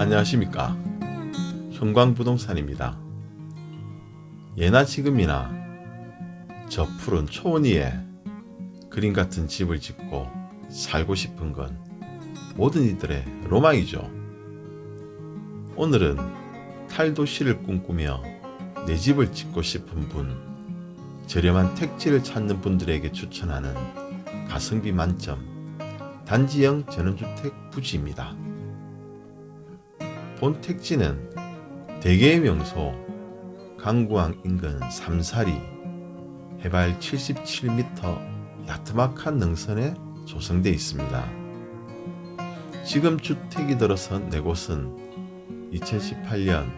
안녕하십니까. 형광부동산입니다. 예나 지금이나 저 푸른 초원 위에 그림 같은 집을 짓고 살고 싶은 건 모든 이들의 로망이죠. 오늘은 탈도시를 꿈꾸며 내 집을 짓고 싶은 분 저렴한 택지를 찾는 분들에게 추천하는 가성비 만점 단지형 전원주택 부지입니다. 본 택지는 대개의 명소 강구항 인근 삼사리 해발 77m 야트막한 능선에 조성되어 있습니다. 지금 주택이 들어선 네 곳은 2018년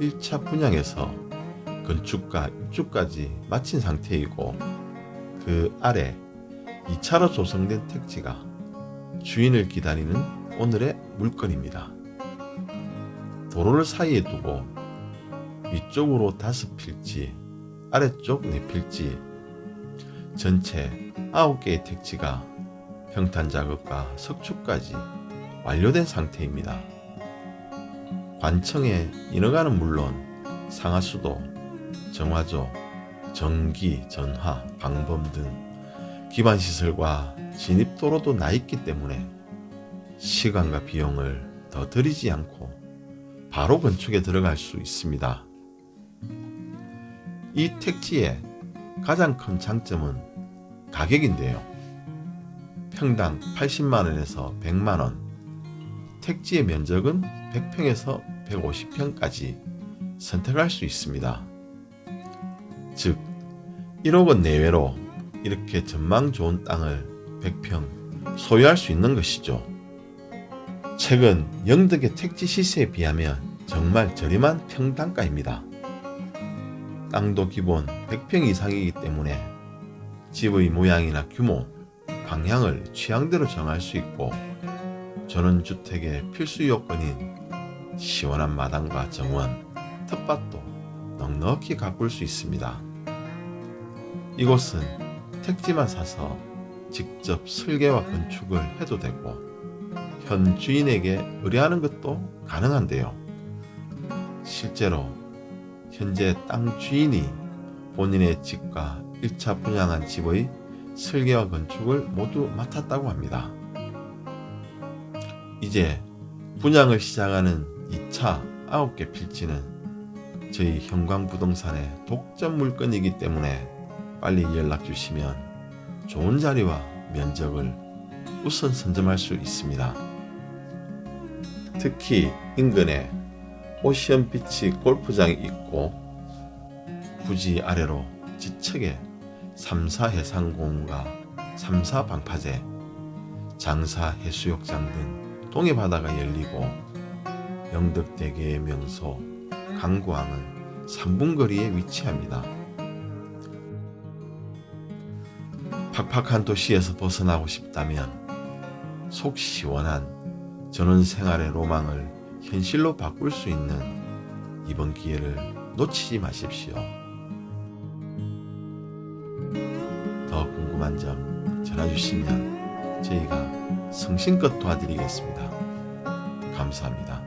1차 분양에서 건축과 입주까지 마친 상태이고 그 아래 2차로 조성된 택지가 주인을 기다리는 오늘의 물건입니다. 도로를 사이에 두고 위쪽으로 다섯 필지, 아래쪽 네 필지, 전체 아홉 개의 택지가 평탄 작업과 석축까지 완료된 상태입니다. 관청의 인허가는 물론 상하수도, 정화조, 전기, 전화, 방범 등 기반 시설과 진입 도로도 나 있기 때문에 시간과 비용을 더 들이지 않고 바로 건축에 들어갈 수 있습니다. 이 택지의 가장 큰 장점은 가격인데요. 평당 80만원에서 100만원, 택지의 면적은 100평에서 150평까지 선택할 수 있습니다. 즉, 1억 원 내외로 이렇게 전망 좋은 땅을 100평 소유할 수 있는 것이죠. 최근 영덕의 택지 시세에 비하면 정말 저렴한 평당가입니다. 땅도 기본 100평 이상이기 때문에 집의 모양이나 규모, 방향을 취향대로 정할 수 있고 전원주택의 필수 요건인 시원한 마당과 정원, 텃밭도 넉넉히 가꿀 수 있습니다. 이곳은 택지만 사서 직접 설계와 건축을 해도 되고 현 주인에게 의뢰하는 것도 가능한데요. 실제로 현재 땅 주인이 본인의 집과 1차 분양한 집의 설계와 건축을 모두 맡았다고 합니다. 이제 분양을 시작하는 2차 9개 필지는 저희 형광부동산의 독점 물건이기 때문에 빨리 연락 주시면 좋은 자리와 면적을 우선 선점할 수 있습니다. 특히 인근에 오션 비치 골프장이 있고 부지 아래로 지척에 3사 해상공원과 3사 방파제, 장사 해수욕장 등 동해 바다가 열리고 영덕대교의 명소 강구항은 3분 거리에 위치합니다. 팍팍한 도시에서 벗어나고 싶다면 속 시원한 전원 생활의 로망을 현실로 바꿀 수 있는 이번 기회를 놓치지 마십시오. 더 궁금한 점 전화 주시면 저희가 성심껏 도와드리겠습니다. 감사합니다.